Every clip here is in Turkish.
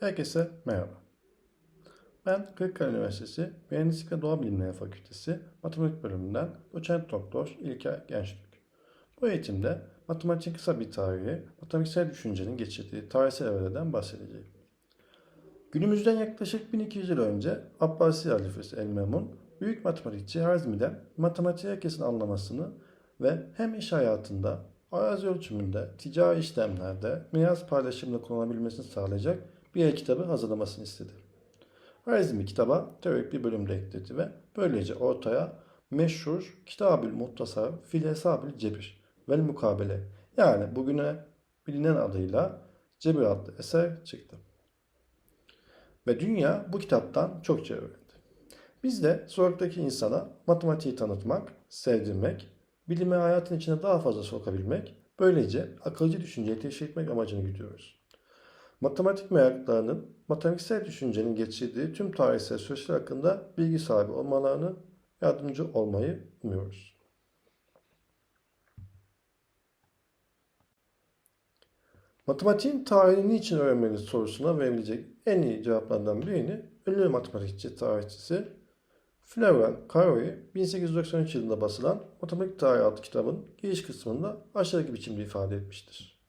Herkese merhaba. Ben Kırıkkale Üniversitesi Mühendislik ve Doğa Bilimleri Fakültesi Matematik Bölümünden doçent doktor İlker Gençtürk. Bu eğitimde matematiğin kısa bir tarihi, matematiksel düşüncenin geçirdiği tarihsel evreden bahsedeceğim. Günümüzden yaklaşık 1200 yıl önce Abbasi halifesi El-Memun, büyük matematikçi Harizmi'den matematiği herkesin anlamasını ve hem iş hayatında, arazi ölçümünde, ticari işlemlerde, miras paylaşımında kullanabilmesini sağlayacak bir el kitabı hazırlamasını istedi. Harizmi kitaba teorik bir bölüm de ekledi ve böylece ortaya meşhur Kitabül Muhtasar Fil Hesabil Cebir vel Mukabele yani bugüne bilinen adıyla Cebir adlı eser çıktı. Ve dünya bu kitaptan çokça öğrendi. Biz de sokaktaki insana matematiği tanıtmak, sevdirmek, bilimi hayatın içine daha fazla sokabilmek, böylece akılcı düşünceyi teşvik etmek amacını güdüyoruz. Matematik meraklarının matematiksel düşüncenin geçirdiği tüm tarihsel süreçler hakkında bilgi sahibi olmalarını yardımcı olmayı umuyoruz. Matematiğin tarihini niçin öğrenmeliyiz sorusuna verilecek en iyi cevaplardan birini ünlü matematikçi tarihçisi Flavian Caroe 1893 yılında basılan Matematik Tarihi adlı kitabın giriş kısmında aşağıdaki biçimde ifade etmiştir.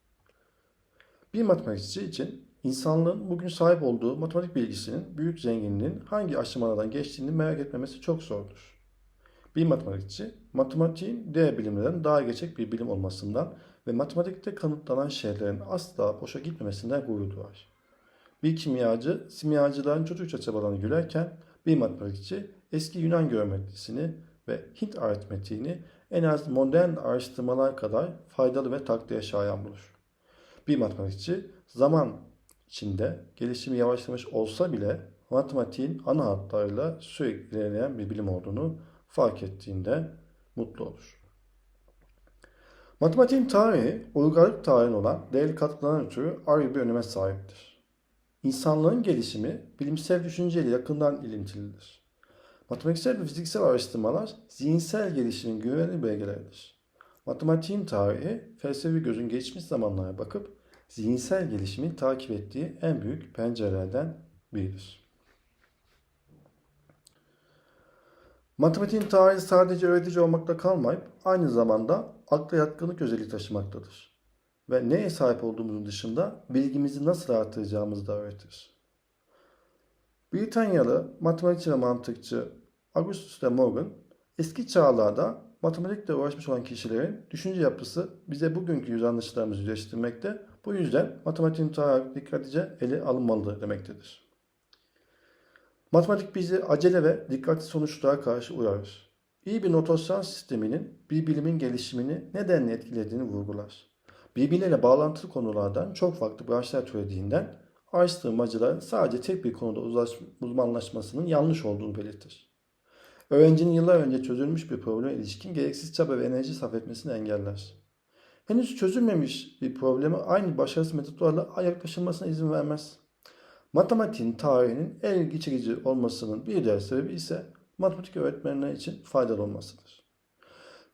Bir matematikçi için insanlığın bugün sahip olduğu matematik bilgisinin büyük zenginliğinin hangi aşamalardan geçtiğini merak etmemesi çok zordur. Bir matematikçi, matematiğin diğer bilimlerden daha gerçek bir bilim olmasından ve matematikte kanıtlanan şeylerin asla boşa gitmemesinden gurur duyar. Bir kimyacı, simyacıların çocukça çabalarını gülerken bir matematikçi eski Yunan geometrisini ve Hint aritmetiğini en az modern araştırmalar kadar faydalı ve takdire şayan bulur. Bir matematikçi zaman içinde gelişimi yavaşlamış olsa bile matematiğin ana hatlarıyla sürekli ilerleyen bir bilim olduğunu fark ettiğinde mutlu olur. Matematiğin tarihi, uygarlık tarihine olan değerli katkılarından ötürü ayrı bir öneme sahiptir. İnsanlığın gelişimi bilimsel düşünceyle yakından ilintilidir. Matematiksel ve fiziksel araştırmalar zihinsel gelişimin güvenli belgeleridir. Matematiğin tarihi felsefi gözün geçmiş zamanlara bakıp zihinsel gelişimi takip ettiği en büyük pencerelerden biridir. Matematiğin tarihi sadece öğretici olmakta kalmayıp aynı zamanda akla yatkınlık özelliği taşımaktadır. Ve neye sahip olduğumuzun dışında bilgimizi nasıl artıracağımızı da öğretir. Britanyalı matematikçi ve mantıkçı Augustus de Morgan, eski çağlarda matematikle uğraşmış olan kişilerin düşünce yapısı bize bugünkü yüz anlaşılarımızı yüzleştirmekte, bu yüzden matematiğin tarihi dikkatlice ele alınmalıdır demektedir. Matematik bizi acele ve dikkatli sonuçlara karşı uyarır. İyi bir notasyon sisteminin bir bilimin gelişimini nedenle etkilediğini vurgular. Birbirleriyle bağlantılı konulardan çok farklı branşlar türediğinden araştırmacılar sadece tek bir konuda uzmanlaşmasının yanlış olduğunu belirtir. Öğrencinin yıllar önce çözülmüş bir probleme ilişkin gereksiz çaba ve enerji sarf etmesini engeller. Henüz çözülmemiş bir probleme aynı başarısız metotlarla yaklaşılmasına izin vermez. Matematiğin tarihinin en ilgi çekici olmasının bir diğer sebebi ise matematik öğretmenler için faydalı olmasıdır.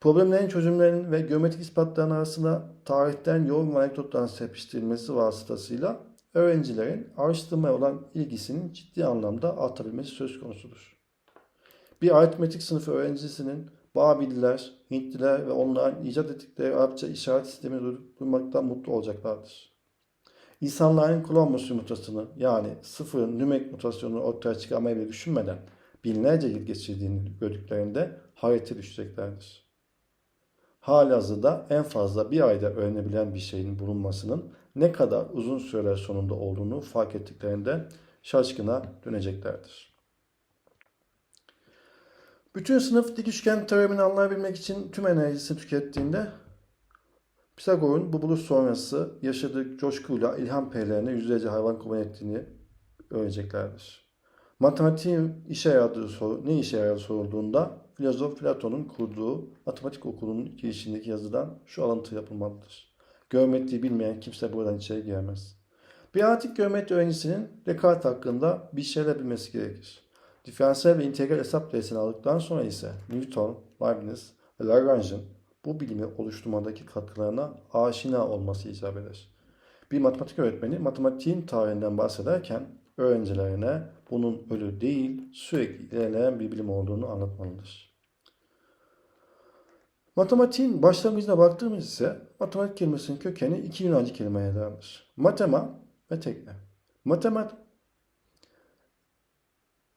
Problemlerin çözümlerinin ve geometrik ispatların arasında tarihten yoğun anekdotların serpiştirilmesi vasıtasıyla öğrencilerin araştırmaya olan ilgisinin ciddi anlamda artabilmesi söz konusudur. Bir aritmetik sınıfı öğrencisinin Babiller, Hintliler ve onların icat ettikleri Arapça işaret sistemi duymaktan mutlu olacaklardır. İnsanların Columbus yumurtasını yani sıfırın nümerik mutasyonunu ortaya çıkarmayı bile düşünmeden binlerce yıl geçirdiğini gördüklerinde hayrete düşeceklerdir. Halihazırda en fazla bir ayda öğrenebilen bir şeyin bulunmasının ne kadar uzun süreler sonunda olduğunu fark ettiklerinde şaşkına döneceklerdir. Bütün sınıf dik üçgen teoremini anlayabilmek için tüm enerjisini tükettiğinde Pisagor'un bu buluş sonrası yaşadığı coşkuyla ilham peylerine yüzlerce hayvan kurban ettiğini öğreneceklerdir. Matematiğin işe yaradığı soru, ne işe yaradığı sorulduğunda filozof Platon'un kurduğu matematik okulunun girişindeki yazıdan şu alıntı yapılmalıdır. Geometriyi bilmeyen kimse buradan içeri giremez. Bir antik geometri öğrencisinin Descartes hakkında bir şeyler bilmesi gerekir. Diferansiyel ve integral hesap dersini aldıktan sonra ise Newton, Leibniz ve Lagrange'ın bu bilimi oluşturmadaki katkılarına aşina olması icap eder. Bir matematik öğretmeni matematiğin tarihinden bahsederken öğrencilerine bunun ölü değil, sürekli ilerleyen bir bilim olduğunu anlatmalıdır. Matematiğin başlangıcına baktığımız ise matematik kelimesinin kökeni iki Yunancı kelimeye dayanır. Matema ve tekne. Matemat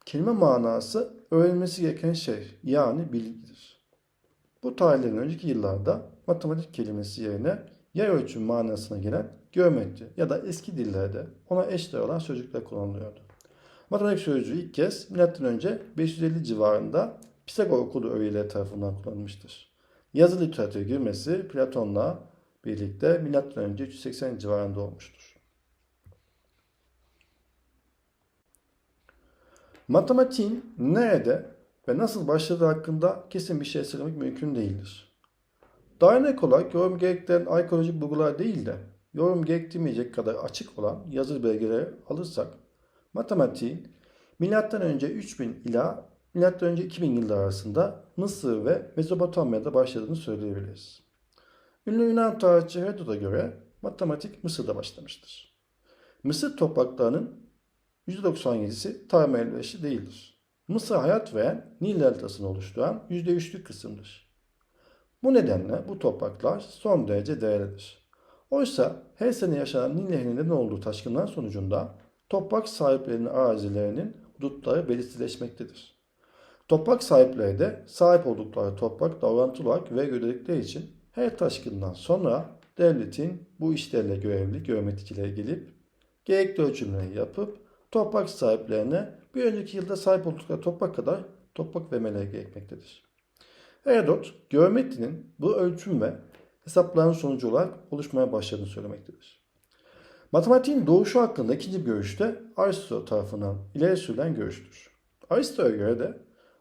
kelime manası öğrenilmesi gereken şey yani bilgidir. Bu tarihlerin önceki yıllarda matematik kelimesi yerine yer ölçüm manasına gelen geometri ya da eski dillerde ona eşdeğer olan sözcükler kullanılıyordu. Matematik sözcüğü ilk kez M.Ö. 550 civarında Pisagor okulu öğrencileri tarafından kullanılmıştır. Yazı literatüre girmesi Platon'la birlikte M.Ö. 380 civarında olmuştur. Matematiğin nerede ve nasıl başladığı hakkında kesin bir şey söylemek mümkün değildir. Daha örnek olarak yorum gerektiren arkeolojik bulgular değil de yorum gerektirmeyecek kadar açık olan yazılı belgeleri alırsak matematiğin M.Ö. 3000 ila M.Ö. 2000 yılları arasında Mısır ve Mezopotamya'da başladığını söyleyebiliriz. Ünlü Yunan tarihçi Herodot'a göre matematik Mısır'da başlamıştır. Mısır topraklarının %97'si tarım elverişli değildir. Mısır hayat veren Nil deltasını oluşturan %3'lük kısımdır. Bu nedenle bu topraklar son derece değerlidir. Oysa her sene yaşanan Nil Nehri'nin neden olduğu taşkınlar sonucunda toprak sahiplerinin arazilerinin hudutları belirsizleşmektedir. Toprak sahipleri de sahip oldukları toprak davrantılı olarak vergi ödedikleri için her taşkından sonra devletin bu işlerle görevli geometriciler gelip gerekli ölçümleri yapıp toprak sahiplerine bir önceki yılda sahip oldukları toprak kadar toprak vermeleri gerekmektedir. Herodot, geometrinin bu ölçüm ve hesapların sonucu olarak oluşmaya başladığını söylemektedir. Matematiğin doğuşu hakkında ikinci bir görüş de Aristo tarafından ileri sürülen görüştür. Aristo'ya göre de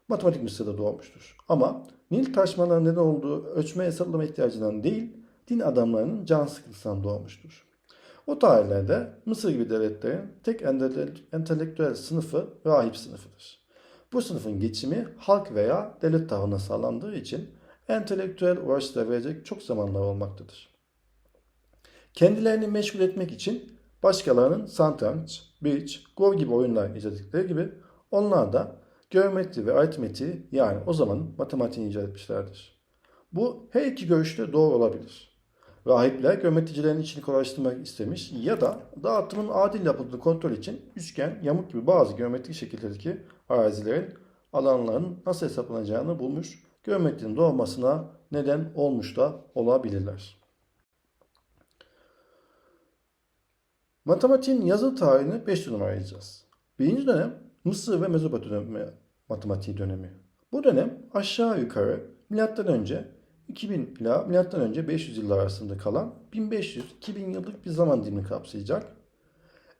matematik Mısır'da doğmuştur. Ama Nil taşmalarının neden olduğu ölçme hesaplama ihtiyacından değil, din adamlarının can sıkıntısından doğmuştur. O tarihlerde Mısır gibi devletlerin tek entelektüel sınıfı rahip sınıfıdır. Bu sınıfın geçimi halk veya devlet tarafından sağlandığı için entelektüel uğraşlara verecek çok zamanlar olmaktadır. Kendilerini meşgul etmek için başkalarının satranç, bridge, go gibi oyunlar icat ettikleri gibi onlar da geometri ve aritmetiği yani o zaman matematiğini icat etmişlerdir. Bu her iki görüşte doğru olabilir. Rahipler geometricilerin içini kolaylaştırmak istemiş ya da dağıtımın adil yapıldığını kontrol için üçgen, yamuk gibi bazı geometrik şekillerdeki arazilerin alanların nasıl hesaplanacağını bulmuş, geometrinin doğmasına neden olmuş da olabilirler. Matematiğin yazılı tarihini 5 dönem ayıracağız. Birinci dönem Mısır ve Mezopotamya matematiği dönemi. Bu dönem aşağı yukarı önce 2000 ila milattan önce 500 yıllar arasında kalan 1500-2000 yıllık bir zaman dilimini kapsayacak.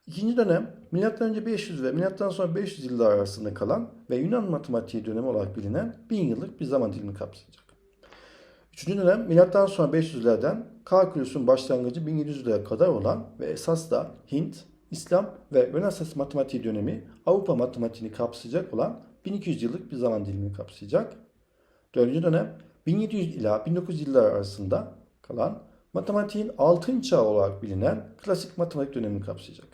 İkinci dönem milattan önce 500 ve milattan sonra 500 yıllar arasında kalan ve Yunan matematiği dönemi olarak bilinen 1000 yıllık bir zaman dilimini kapsayacak. Üçüncü dönem milattan sonra 500'lerden kalkülüsün başlangıcı 1700'lere kadar olan ve esas da Hint, İslam ve Rönesans matematiği dönemi Avrupa matematiğini kapsayacak olan 1200 yıllık bir zaman dilimini kapsayacak. Dördüncü dönem 1700 ila 1900 yıllar arasında kalan matematiğin altın çağı olarak bilinen klasik matematik dönemini kapsayacak.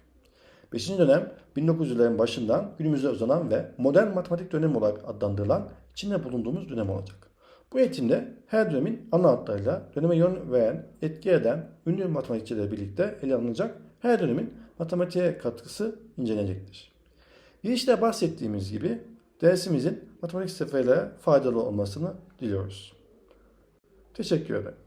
Beşinci dönem 1900'lerin başından günümüze uzanan ve modern matematik dönemi olarak adlandırılan içinde bulunduğumuz dönem olacak. Bu eğitimde her dönemin ana hatlarıyla döneme yön veren, etki eden ünlü matematikçilerle birlikte ele alınacak her dönemin matematiğe katkısı incelenecektir. Girişte bahsettiğimiz gibi dersimizin matematik seferlere faydalı olmasını diliyoruz. Teşekkür ederim.